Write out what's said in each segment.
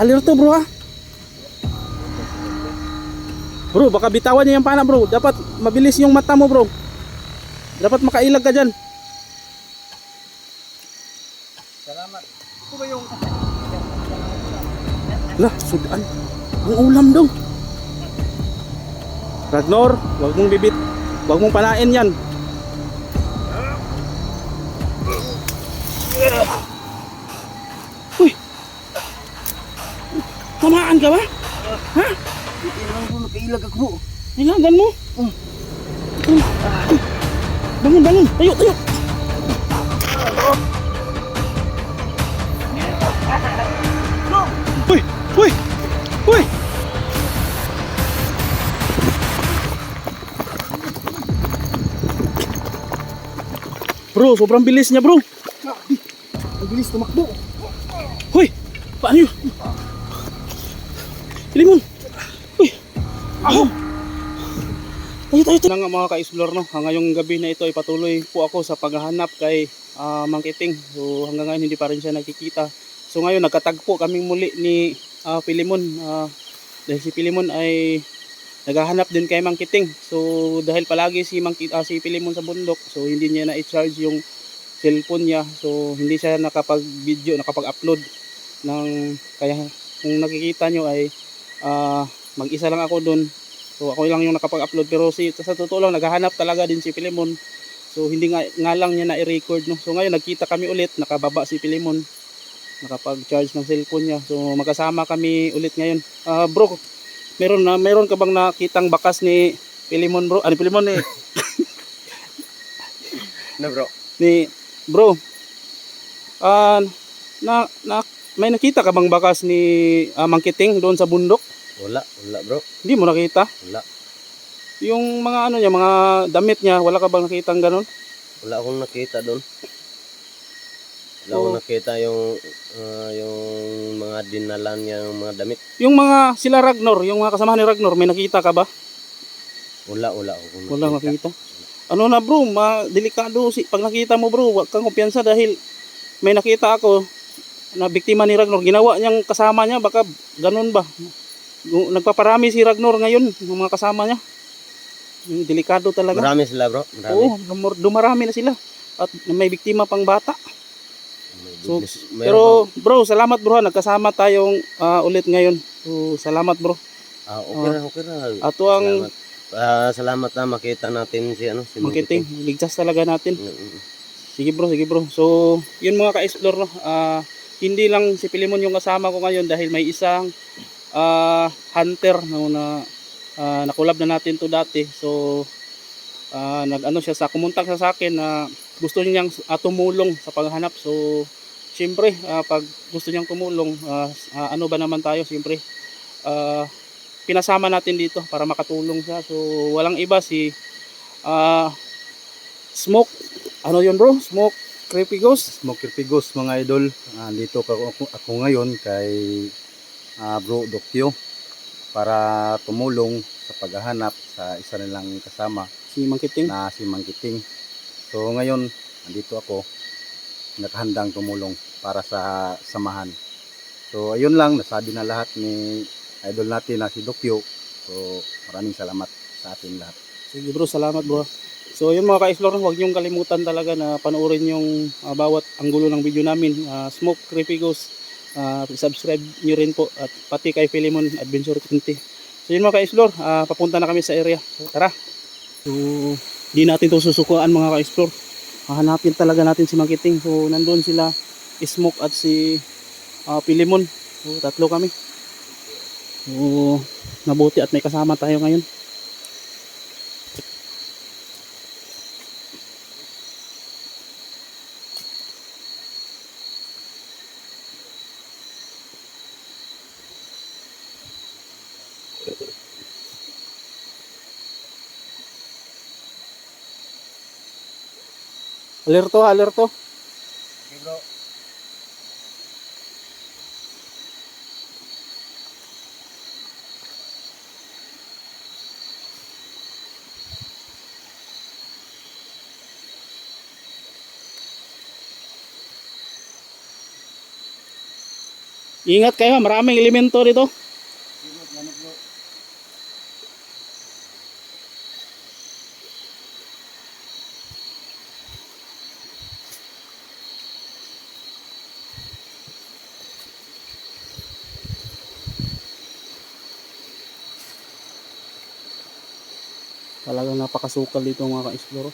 Alerto bro ha. Bro, baka bitawan niya yung pana bro. Dapat mabilis yung mata mo bro. Dapat makailag ka dyan. Salamat. Ito ba yung... Lah, sudan. Ang ulam daw. Ragnar, wag mong bibit. Wag mong panain yan. Tamaan ka ba? Ha? Naman bro, nakailag ako bro. Nilagan mo? Oh. Bangun, bangun. Tayo, tayo. Uy, uy, uy. Bro, sobrang bilis niya bro. Ang bilis tumakbo. Hoy, paano yun? Limon. Uy. Ako. Tayo, tayo, tayo. Nga mga ka-explore, no? Ah, Ngayong gabi na ito ay patuloy po ako sa paghahanap kay ah, Mang Kiting. So hanggang ngayon hindi pa rin siya nakikita. So ngayon nagkatagpo kaming muli ni ah, Pilimon. Ah, dahil si Pilimon ay naghahanap din kay Mang Kiting. So dahil palagi si Mang Ki- ah, si Pilimon sa bundok, so hindi niya na i-charge yung cellphone niya. So hindi siya nakapag-video, nakapag-upload ng kaya kung nakikita nyo ay ah, mag-isa lang ako doon. So ako lang yung nakapag-upload pero si sa totoo lang naghahanap talaga din si Pilimon. So hindi nga, nga lang niya na-record no. So ngayon nagkita kami ulit, nakababa si Pilimon. Nakapag-charge ng cellphone niya. So magkasama kami ulit ngayon. Ah bro, meron na meron ka bang nakitang bakas ni Pilimon bro? Ano Pilimon ni Na bro. ni bro? Ah na, na may nakita ka bang bakas ni ah, Mang Kiting doon sa bundok? Wala, wala bro. Hindi mo nakita? Wala. Yung mga ano niya, mga damit niya, wala ka bang nakitang ganun? Wala akong nakita doon. Wala Oo. akong nakita yung ah, yung mga dinalan niya yung mga damit. Yung mga sila Ragnar, yung mga kasama ni Ragnar, may nakita ka ba? Wala, wala akong Wala nakita. Ano na bro, ma delikado si pag nakita mo bro, wag kang kumpiyansa dahil may nakita ako na biktima ni Ragnar, ginawa niyang kasama niya, baka ganun ba? Nagpaparami si Ragnar ngayon, ng mga kasama niya. Delikado talaga. Marami sila bro. Marami. Oo, dumar- dumarami na sila. At may biktima pang bata. So, Pero bro, salamat bro, nagkasama tayong ah, ulit ngayon. So, salamat bro. ah, okay na, okay na. Ato ang Salamat. Ah, salamat na makita natin si ano si Mangkiting, ligtas talaga natin. Mm, mm. Sige bro, sige bro. So, yun mga ka-explore no. Ah, hindi lang si Pilimon yung kasama ko ngayon dahil may isang ah, hunter no, na ah, nakulab na natin to dati. So, ah, nag-ano siya sa kumuntak siya sa akin na gusto niyang ah, tumulong sa paghanap. So, siyempre, ah, pag gusto niyang tumulong, ah, ah, ano ba naman tayo, siyempre, ah, pinasama natin dito para makatulong siya. So, walang iba si ah, Smoke. Ano yun bro? Smoke Creepy Ghost? Smoker Pigos mga idol. Andito ka ako, ako ngayon kay ah, Bro Dokyo para tumulong sa paghahanap sa isa nilang kasama Si Mangkiting. na si Mangkiting. So ngayon andito ako nakahandang tumulong para sa samahan. So ayun lang nasabi na lahat ni idol natin na si Dokyo. So maraming salamat sa atin lahat. Sige bro, salamat bro. So yun mga ka-explore, huwag niyong kalimutan talaga na panoorin yung ah, bawat anggulo ng video namin. Ah, Smoke Creepy Ghost. Ah, subscribe niyo rin po at pati kay Philemon Adventure 20. So yun mga ka-explore, ah, papunta na kami sa area. Tara. So di natin to susukuan mga ka-explore. Hahanapin talaga natin si Mangkiting. So nandun sila Smoke at si ah, Philemon. So tatlo kami. So mabuti at may kasama tayo ngayon. Alerto, alerto. Okay, bro. Ingat kayo, maraming elemento dito. Napakasukal dito mga ka-explore.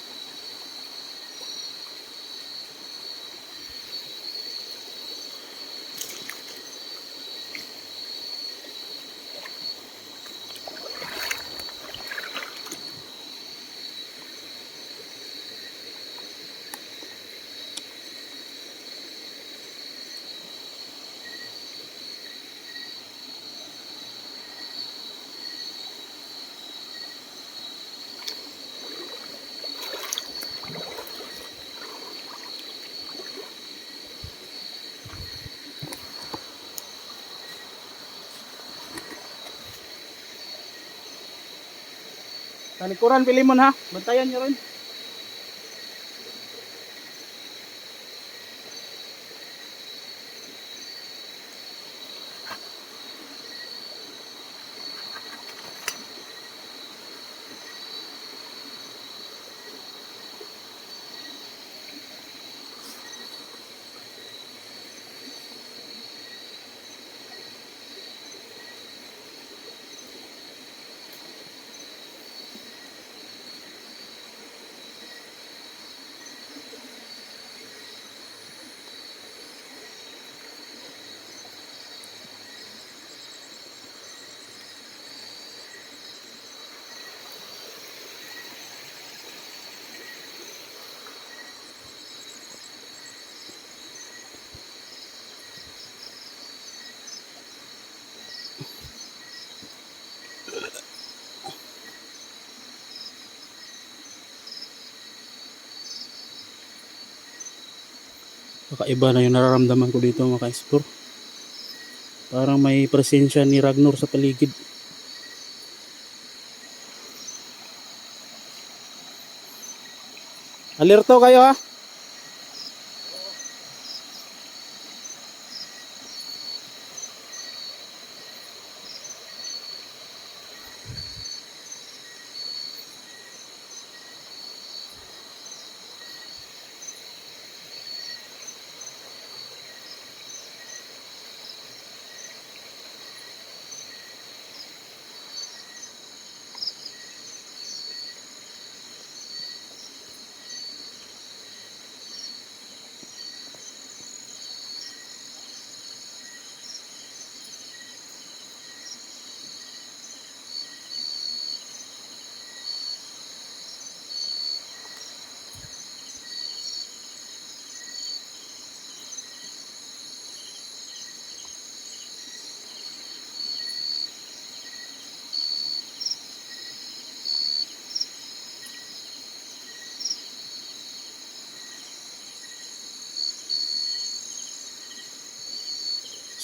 Talikuran, Pilimon ha. Bantayan nyo rin. Kakaiba na yung nararamdaman ko dito mga ka-explore. Parang may presensya ni Ragnar sa paligid. Alerto kayo ha.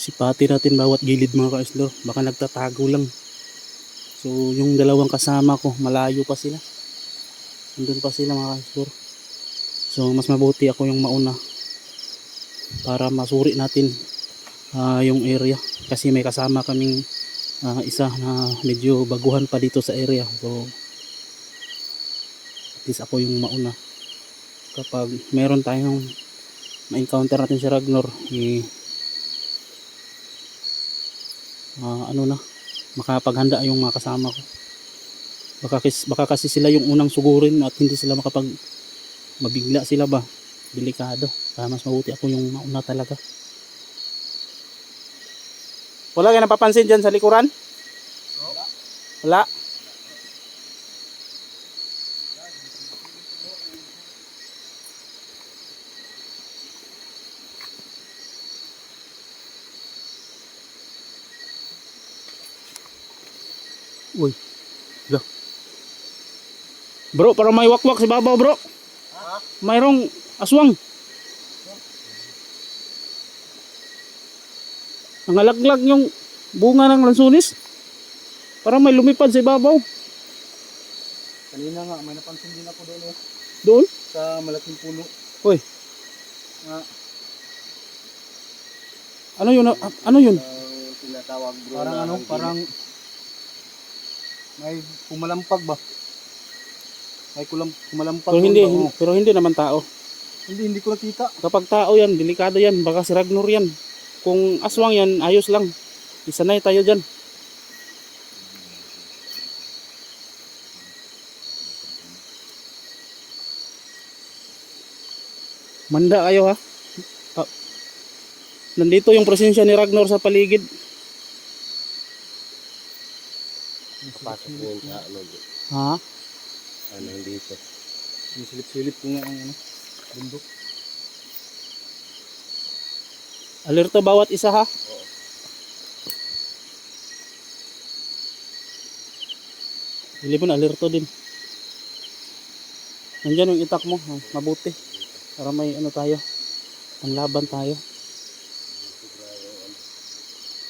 Sipati natin bawat gilid mga ka-explore. Baka nagtatago lang. So yung dalawang kasama ko, malayo pa sila. Nandun pa sila mga ka-explore. So mas mabuti ako yung mauna para masuri natin ah, yung area kasi may kasama kaming ah, isa na medyo baguhan pa dito sa area so at least ako yung mauna kapag meron tayong ma-encounter natin si Ragnar eh, ah, ano na makapaghanda yung mga kasama ko. Baka, kis- baka kasi sila yung unang sugurin at hindi sila makapag mabigla sila ba? Delikado. Kaya mas mabuti ako yung mauna talaga. Wala ka napapansin dyan sa likuran? wala Uy. Ga. Bro, para may wakwak si babaw, bro. Mayroong aswang. Nangalaglag yung bunga ng lansunis. Parang may lumipad sa ibabaw. Kanina nga, may napansin din ako doon eh, Doon. sa malaking puno. Uy. Nga, Ano yun? Ano yun? Ang tinatawag bro Parang na ano, parang may pumalampag ba? May kulam, pumalampag. Pero hindi, ba? Pero hindi naman tao. Hindi, hindi ko nakita. Kapag tao yan, delikado yan. Baka si Ragnor yan. Kung aswang yan, ayos lang. Isanay tayo dyan. Manda kayo ha. Ah. Nandito yung presensya ni Ragnar sa paligid. Pasok mo yun sa ano. Ha? Ano dito. Yung silip-silip ko nga ang ano, bundok. Alerto bawat isa ha. Hindi mo na alerto din. Nandiyan yung itak mo. ha? Mabuti. Para may ano tayo. Panlaban tayo.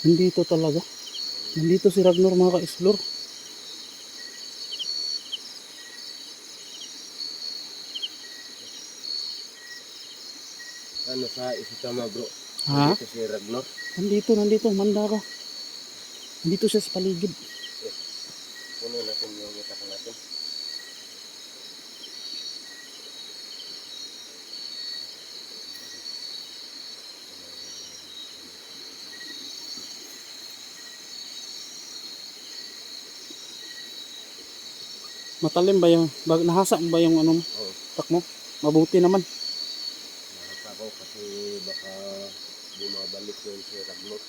Nandito talaga. Nandito si Ragnar mga ka-explore. Ano sa Isitama bro. Ha? Dito si Ragnor. Nandito, nandito. Manda ka. Nandito siya sa paligid. Puno natin yung itak natin. Matalim ba yung, nahasa ba yung ano, mo, Oo. itak mo? Mabuti naman. Baka bumabalik yun si Ragnor.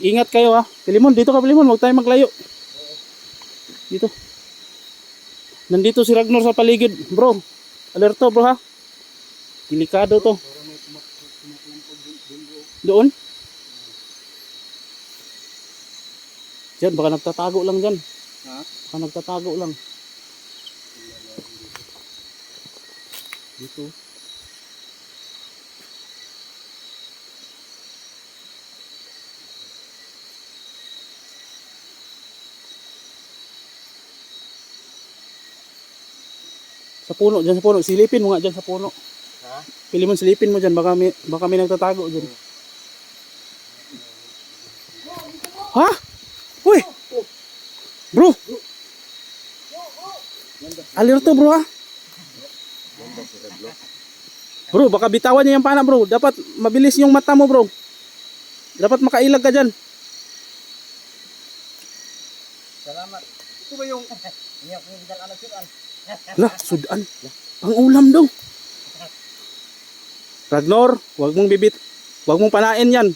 Ingat kayo ha. Pilimon, dito ka Pilimon. Huwag tayo maglayo. Dito. Nandito si Ragnar sa paligid. Bro, alerto bro ha. Delikado to. Doon? Diyan, baka nagtatago lang dyan. Ha? Baka nagtatago lang. Dito. Sa puno, dyan sa puno. Silipin mo nga dyan sa puno. Ha? Pili mo silipin mo dyan. Baka may, baka may nagtatago dyan. Ha? Bro! Alerto bro ha? Bro, baka bitawan niya yung pana bro. Dapat mabilis yung mata mo bro. Dapat makailag ka dyan. Salamat. Ito ba yung Lah, sudan. Pang ulam daw. Ragnar, wag mong bibit. Wag mong panain yan.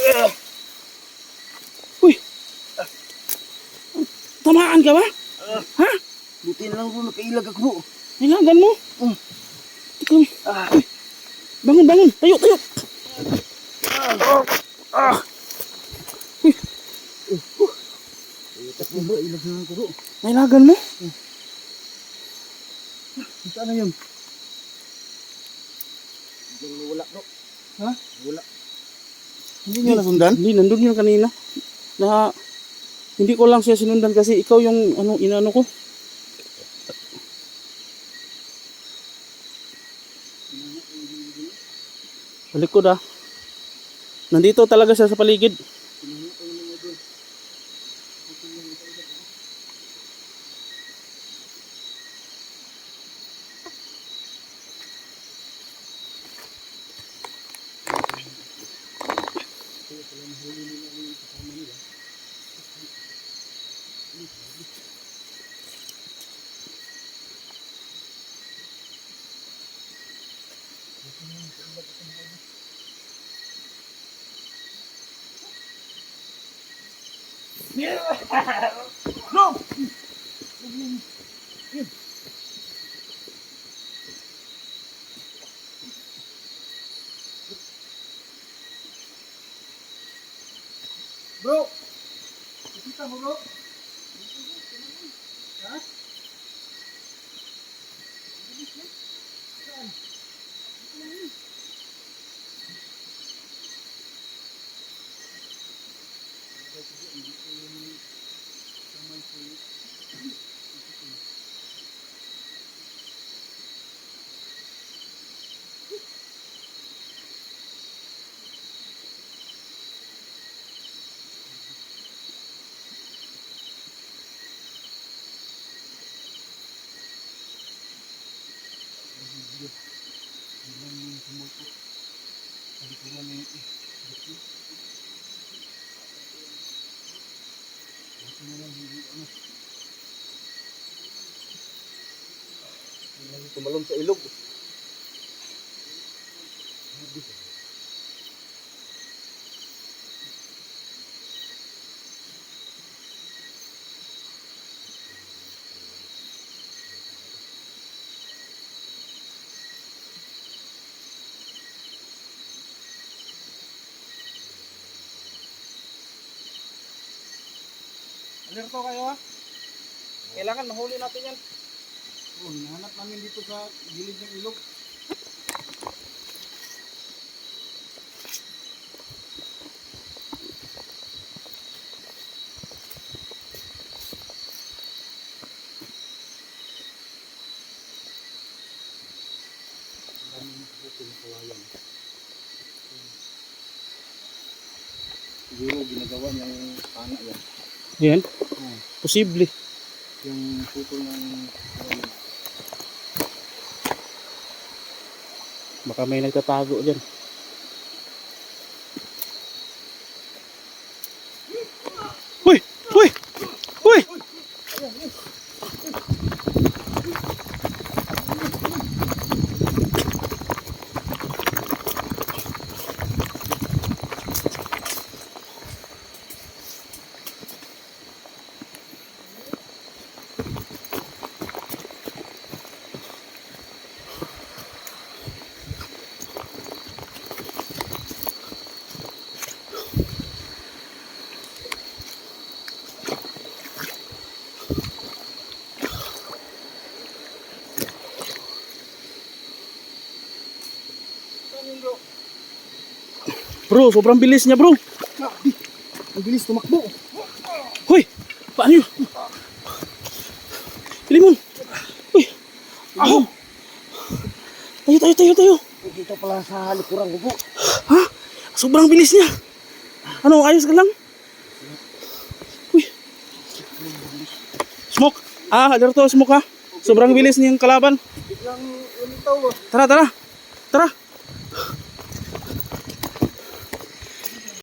Uy! Tamaan ka ba? Ha? Buti na lang bro, nakailag ako. Nilagan mo? Mm. Ikaw. Uy. Bangun, bangun. Tayo, tayo. Ah. Uy. itak mo bro, ilag na ako bro. Nilagan mo? Saan na yun? Diyan wala bro. Ha? Wala. Hindi niya nasundan? Hindi, nandun yun kanina. Na, hindi ko lang siya sinundan kasi ikaw yung ano, inaano ko. Balik ko da. Nandito talaga siya sa paligid. Bro! Kita mo bro? Tumalon sa ilog. Alerto kayo ha. Kailangan mahuli natin yan. Oh, hinahanap namin dito sa gilid ng ilog. Siguro ginagawa niyang pana yan. Yan. Posible. Yung putol ng. Baka may nagtatago dyan. Bro, sobrang bilis niya bro. Ang bilis tumakbo. Hoy! Paano yun? Limon! Uy! Ako! Tayo, tayo, tayo, tayo! Dito pala sa likuran ko po. Ha? Sobrang bilis niya. Ano, ayos ka lang? Uy! Smoke! Ah, alerto, smoke ha? Sobrang bilis niyang kalaban. Biglang lumitaw. Tara, tara! Tara!